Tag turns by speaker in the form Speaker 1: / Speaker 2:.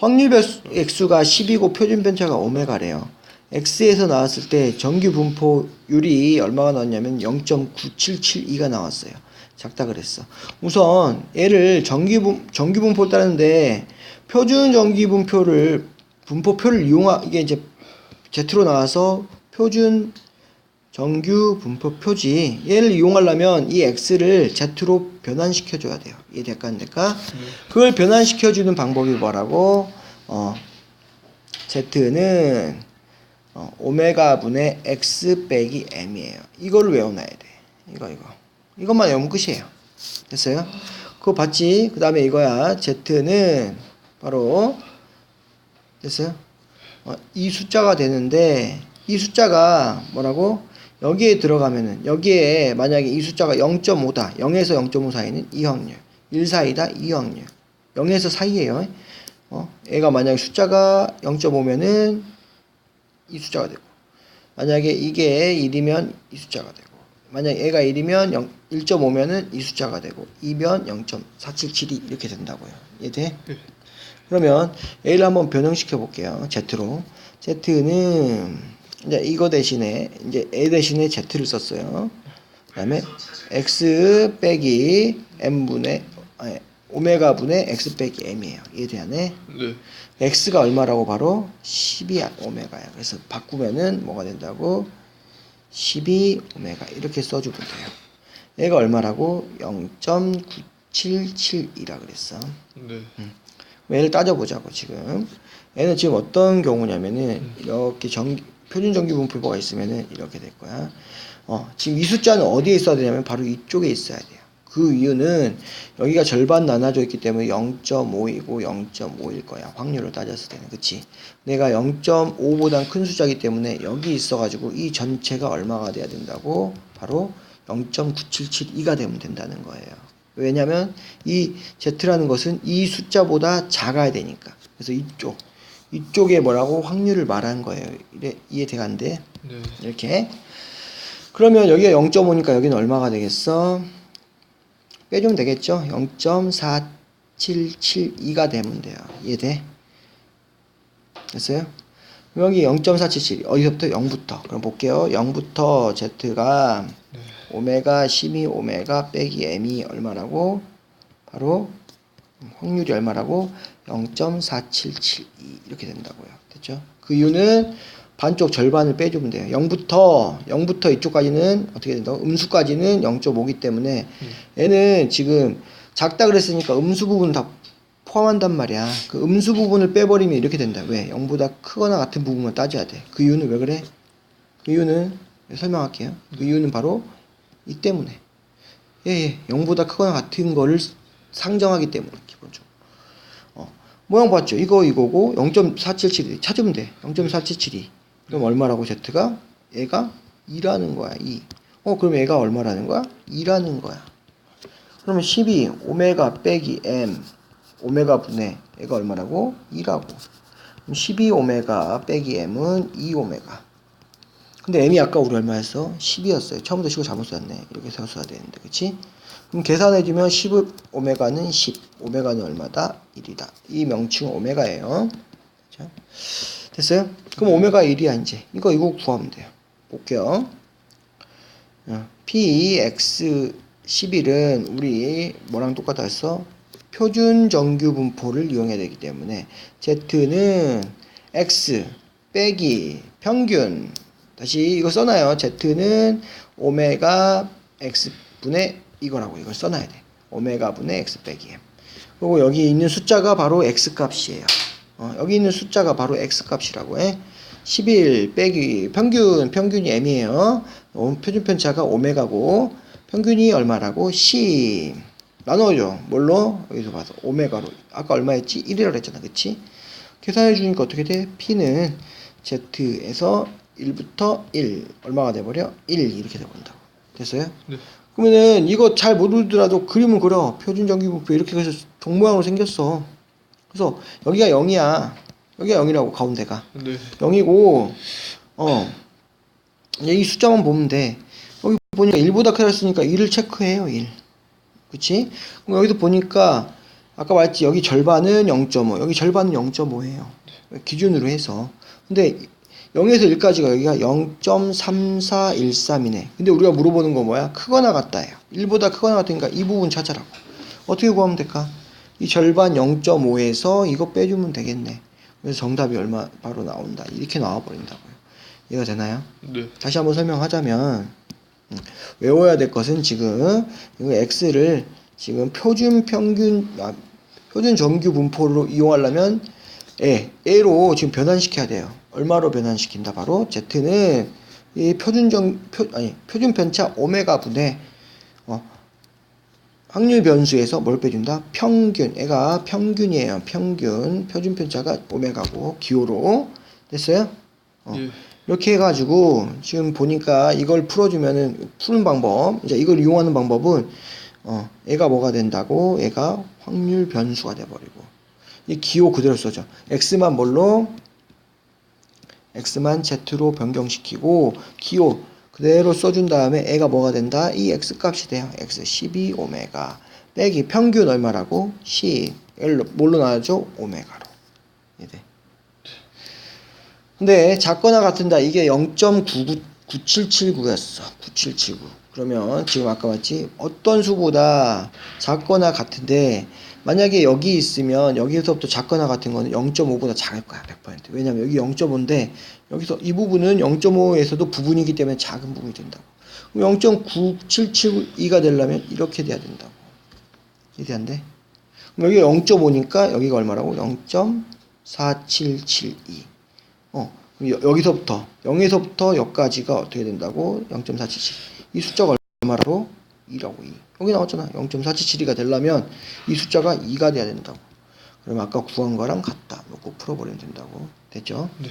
Speaker 1: 확률 x가 10이고 표준 편차가 오메가래요. x에서 나왔을 때 정규 분포율이 얼마가 나왔냐면 0.9772가 나왔어요. 작다 그랬어. 우선 얘를 정규 분 정규 분포를 따르는데 표준 정규 분포를 분포표를 이용하 이게 이제 Z로 나와서 표준 정규 분포 표지 얘를 이용하려면 이 x를 z로 변환시켜 줘야 돼요. 이해 될까 안 될까? 그걸 변환시켜 주는 방법이 뭐라고? 어 z는 어, 오메가 분의 x 빼기 m이에요. 이거를 외워놔야 돼. 이거 이거 이것만 외우면 끝이에요. 됐어요? 그거 봤지? 그 다음에 이거야. z는 바로 됐어요? 어, 이 숫자가 되는데 이 숫자가 뭐라고? 여기에 들어가면은 여기에 만약에 이 숫자가 0.5다. 0에서 0.5 사이는 이 확률. 1 사이다. 이 확률. 0에서 사이에요. 어? 얘가 만약에 숫자가 0.5면은 이 숫자가 되고 만약에 이게 1이면 이 숫자가 되고 만약 얘가 1이면 0, 1.5면은 이 숫자가 되고 2면 0.477이 이렇게 된다고요. 이해돼? 그러면 얘를 한번 변형시켜 볼게요. Z로. Z는 이제 이거 대신에 이제 A 대신에 Z를 썼어요. 그다음에 X 빼기 M 분의 아니, 오메가 분의 X 빼기 M이에요. 이해되네?
Speaker 2: 네.
Speaker 1: X가 얼마라고 바로 12 오메가야. 그래서 바꾸면은 뭐가 된다고? 12 오메가 이렇게 써주면 돼요. 얘가 얼마라고? 0.977이라 그랬어.
Speaker 2: 네.
Speaker 1: 얘를 따져보자고 지금 얘는 지금 어떤 경우냐면은 이렇게 정 표준 정규 분포가 있으면은 이렇게 될 거야. 어 지금 이 숫자는 어디에 있어야 되냐면 바로 이쪽에 있어야 돼요. 그 이유는 여기가 절반 나눠져 있기 때문에 0.5이고 0.5일 거야. 확률로 따졌을 때는. 그치? 내가 0.5보다 큰 숫자이기 때문에 여기 있어가지고 이 전체가 얼마가 돼야 된다고? 바로 0.9772가 되면 된다는 거예요. 왜냐면 이 Z라는 것은 이 숫자보다 작아야 되니까. 그래서 이쪽, 이쪽에 뭐라고 확률을 말한 거예요. 이래, 이해돼가 안 돼?
Speaker 2: 네.
Speaker 1: 이렇게. 그러면 여기가 0.5니까 여기는 얼마가 되겠어? 빼주면 되겠죠? 0.4772가 되면 돼요. 이해돼? 됐어요? 여기 0.477 어디서부터 0부터 그럼 볼게요 0부터 Z가 오메가 12 오메가 빼기 M이 얼마라고 바로 확률이 얼마라고 0.4772 이렇게 된다고요 됐죠 그 이유는 반쪽 절반을 빼주면 돼요 0부터 0부터 이쪽까지는 어떻게 된다고 음수까지는 0.5기 때문에 얘는 지금 작다 그랬으니까 음수 부분 다 포함한단 말이야. 그 음수 부분을 빼버리면 이렇게 된다. 왜? 0보다 크거나 같은 부분만 따져야 돼. 그 이유는 왜 그래? 그 이유는 설명할게요. 그 이유는 바로 이 때문에. 예, 예. 0보다 크거나 같은 거를 상정하기 때문에 기본적으로. 어. 모양 봤죠? 이거 이거고 0.477 찾으면 돼. 0.477이. 그럼 얼마라고 Z가? 얘가 2라는 거야. 2. 어, 그럼 얘가 얼마라는 거야? 2라는 거야. 그러면 12 오메가 빼기 m 오메가 분의 얘가 얼마라고? 2라고. 그럼 12 오메가 빼기 m은 2 오메가. 근데 m이 아까 우리 얼마였어? 10이었어요. 처음부터 식을 잘못 썼네. 이렇게 세웠어야 되는데, 그치? 그럼 계산해주면 10 오메가는 10, 오메가는 얼마다? 1이다. 이 명칭은 오메가예요. 자, 됐어요? 그럼 오메가 1이야 이제. 이거 이거 구하면 돼요. 볼게요. 어, px 11은 우리 뭐랑 똑같아 했어? 표준 정규 분포를 이용해야 되기 때문에 z는 x 빼기 평균 다시 이거 써놔요. z는 오메가 x 분의 이거라고 이걸 써놔야 돼. 오메가 분의 x 빼기 m. 그리고 여기 있는 숫자가 바로 x 값이에요. 어, 여기 있는 숫자가 바로 x 값이라고 해. 11 빼기 평균 평균이 m이에요. 어, 표준 편차가 오메가고 평균이 얼마라고 10 나눠줘. 뭘로? 여기서 봐서 오메가로. 아까 얼마였지? 1이라고 했잖아. 그치? 계산해 주니까 어떻게 돼? P는 Z에서 1부터 1 얼마가 돼버려? 1 이렇게 돼버린다고. 됐어요?
Speaker 2: 네.
Speaker 1: 그러면은 이거 잘 모르더라도 그림을 그려. 표준 정규분포 이렇게 해서 종 모양으로 생겼어. 그래서 여기가 0이야. 여기가 0이라고 가운데가.
Speaker 2: 네.
Speaker 1: 0이고 어. 이 숫자만 보면 돼. 여기 보니까 1보다 크다 했으니까 1을 체크해요. 1. 그치? 그럼 여기도 보니까 아까 말했지 여기 절반은 0.5 여기 절반은 0.5예요 기준으로 해서 근데 0에서 1까지가 여기가 0.3413이네. 근데 우리가 물어보는 거 뭐야? 크거나 같다예요. 1보다 크거나 같으니까 이 부분 찾아라고. 어떻게 구하면 될까? 이 절반 0.5에서 이거 빼주면 되겠네. 그래서 정답이 얼마 바로 나온다. 이렇게 나와 버린다고요. 이해가 되나요?
Speaker 2: 네.
Speaker 1: 다시 한번 설명하자면 음, 외워야 될 것은 지금 이거 x를 지금 표준 평균 아, 표준 정규 분포로 이용하려면 a a로 지금 변환시켜야 돼요. 얼마로 변환시킨다? 바로 z는 이 표준 정 표, 아니 표준 편차 오메가 분의 어, 확률 변수에서 뭘 빼준다? 평균. 애가 평균이에요. 평균. 표준 편차가 오메가고 기호로 됐어요? 어.
Speaker 2: 예.
Speaker 1: 이렇게 해가지고 지금 보니까 이걸 풀어주면은 푸는 방법 이제 이걸 이용하는 방법은 어 얘가 뭐가 된다고 얘가 확률 변수가 돼버리고 이 기호 그대로 써져 x만 뭘로 x만 z로 변경시키고 기호 그대로 써준 다음에 애가 뭐가 된다? 이 x 값이 돼요. x 12 오메가. 빼기 평균 얼마라고? 10 일로 뭘로 나와죠? 오메가로. 이래 근데 작거나 같은다 이게 0.99779였어. 9779 그러면 지금 아까 봤지 어떤 수보다 작거나 같은데 만약에 여기 있으면 여기서부터 작거나 같은 거는 0.5보다 작을 거야 100% 왜냐면 여기 0.5인데 여기서 이 부분은 0.5에서도 부분이기 때문에 작은 부분이 된다고 0.9772가 되려면 이렇게 돼야 된다고 돼? 그럼 여기가 0.5니까 여기가 얼마라고? 0.4772 어, 그럼 여, 여기서부터 0에서부터 여기까지가 어떻게 된다고? 0.477. 이 숫자가 얼마라고? 2라고 2. 여기 나왔잖아. 0.477이가 되려면 이 숫자가 2가 돼야 된다고. 그럼 아까 구한 거랑 같다. 놓고 풀어버리면 된다고. 됐죠?
Speaker 2: 네.